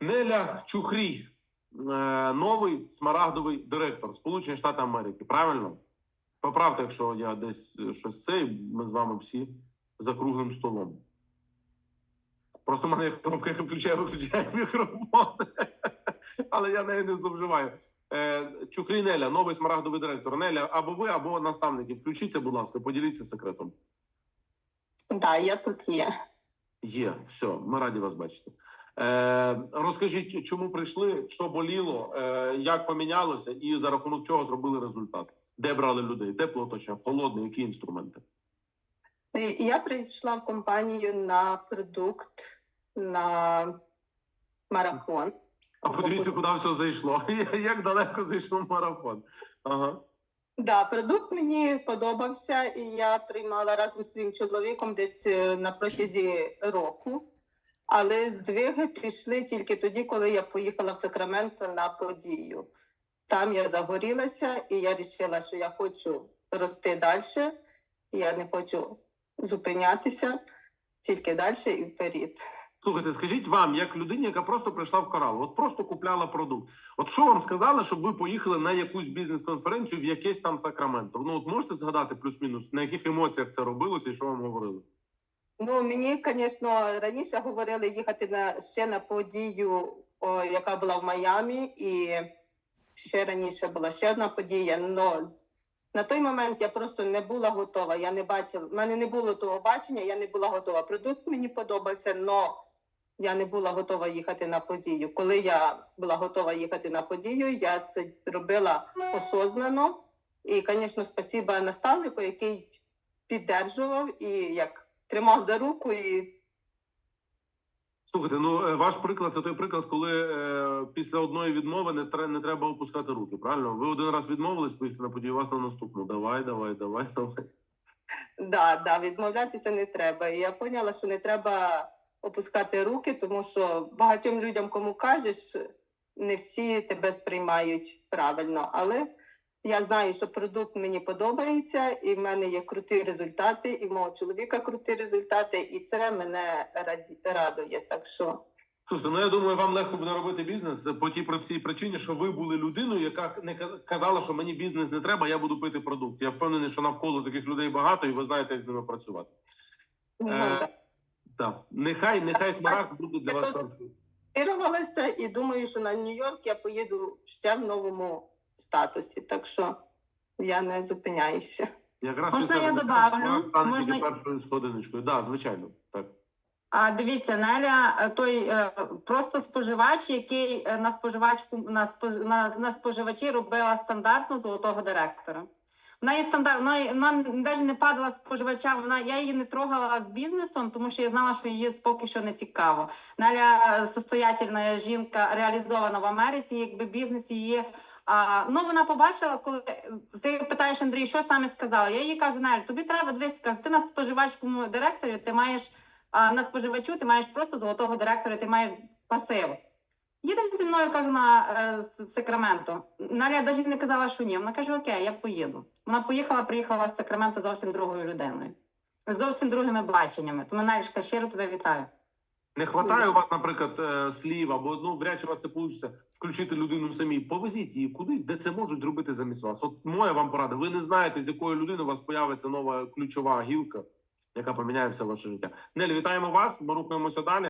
Неля Чухрій, е, новий смарагдовий директор Сполучені Штати Америки. Правильно? Поправте, якщо я десь е, щось це, ми з вами всі за круглим столом. Просто мене як кнопка включає, виключає мікрофон. Але я нею не зловживаю. Е, Чухрій Неля, новий смарагдовий директор. Неля, або ви, або наставники. Включіться, будь ласка, поділіться секретом. Да, я тут є. Є, все, ми раді вас бачити. Е, розкажіть, чому прийшли, що боліло, е, як помінялося, і за рахунок чого зробили результат? Де брали людей? Тепло оточення, холодне, які інструменти? Я прийшла в компанію на продукт на марафон. А подивіться, куди все зайшло. Як далеко зайшов марафон? Ага. Да, продукт мені подобався, і я приймала разом з своїм чоловіком десь е, на протязі року. Але здвиги пішли тільки тоді, коли я поїхала в Сакраменто на подію. Там я загорілася, і я вирішила, що я хочу рости далі. Я не хочу зупинятися тільки далі і вперед. Слухайте, скажіть вам, як людині, яка просто прийшла в корал, от просто купляла продукт. От що вам сказали, щоб ви поїхали на якусь бізнес-конференцію в якесь там Сакраменто? Ну от можете згадати плюс-мінус, на яких емоціях це робилося і що вам говорили? Ну, мені, звісно, раніше говорили їхати на ще на подію, о, яка була в Майамі, і ще раніше була ще одна подія. Но на той момент я просто не була готова. Я не бачила, в мене не було того бачення, я не була готова. Продукт мені подобався, але я не була готова їхати на подію. Коли я була готова їхати на подію, я це робила осознано. І, звісно, спасіба наставнику, який піддержував і як тримав за руку і Слухайте, ну е, ваш приклад це той приклад, коли е, після одної відмови не, тре- не треба опускати руки. Правильно? Ви один раз відмовились, поїхати на подію, вас на наступну. Давай, давай, давай, давай. да, да, відмовлятися не треба. І я поняла, що не треба опускати руки, тому що багатьом людям, кому кажеш, не всі тебе сприймають правильно. Але я знаю, що продукт мені подобається, і в мене є круті результати, і в мого чоловіка круті результати, і це мене радує. Так що Слухайте, ну я думаю, вам легко буде робити бізнес по тій простій причині, що ви були людиною, яка не ка- казала, що мені бізнес не треба, я буду пити продукт. Я впевнений, що навколо таких людей багато, і ви знаєте, як з ними працювати. ну, Е, да. Так, нехай, нехай смарагд буде для вас. Інспірувалася і думаю, що на Нью-Йорк я поїду ще в новому статусі. Так що я не зупиняюся. Якраз Можна я добавлю? Можна- першою сходиночкою. Так, да, звичайно. Так. А дивіться, Неля, е, той е, просто споживач, який е, на споживачку на, спож- на, на споживачі робила стандартно золотого директора. Вона є стандарт, вона, вона навіть не падала споживача. Вона я її не трогала з бізнесом, тому що я знала, що її поки що не цікаво. Неля состоятельна жінка, реалізована в Америці, якби бізнес її. А, ну вона побачила, коли ти питаєш Андрій, що саме сказала. Я їй кажу, Нель, тобі треба дивись, ти на споживачкому директорі, ти маєш а на споживачу ти маєш просто золотого директора, ти маєш пасив. Їдемо зі мною, кажу, на е, Сакраменто. Наля навіть не казала, що ні. Вона каже, окей, я поїду. Вона поїхала, приїхала з Сакраменто зовсім другою людиною, з зовсім другими баченнями. Тому Налічка, щиро тебе вітаю. Не хватає у вас, наприклад, е, слів, або ну вряд чи у вас це вийде включити людину самі. Повезіть її кудись, де це можуть зробити замість вас. От моя вам порада. Ви не знаєте, з якої людини у вас появиться нова ключова гілка, яка поміняє все ваше життя. Нелі, вітаємо вас. Ми рухаємося далі.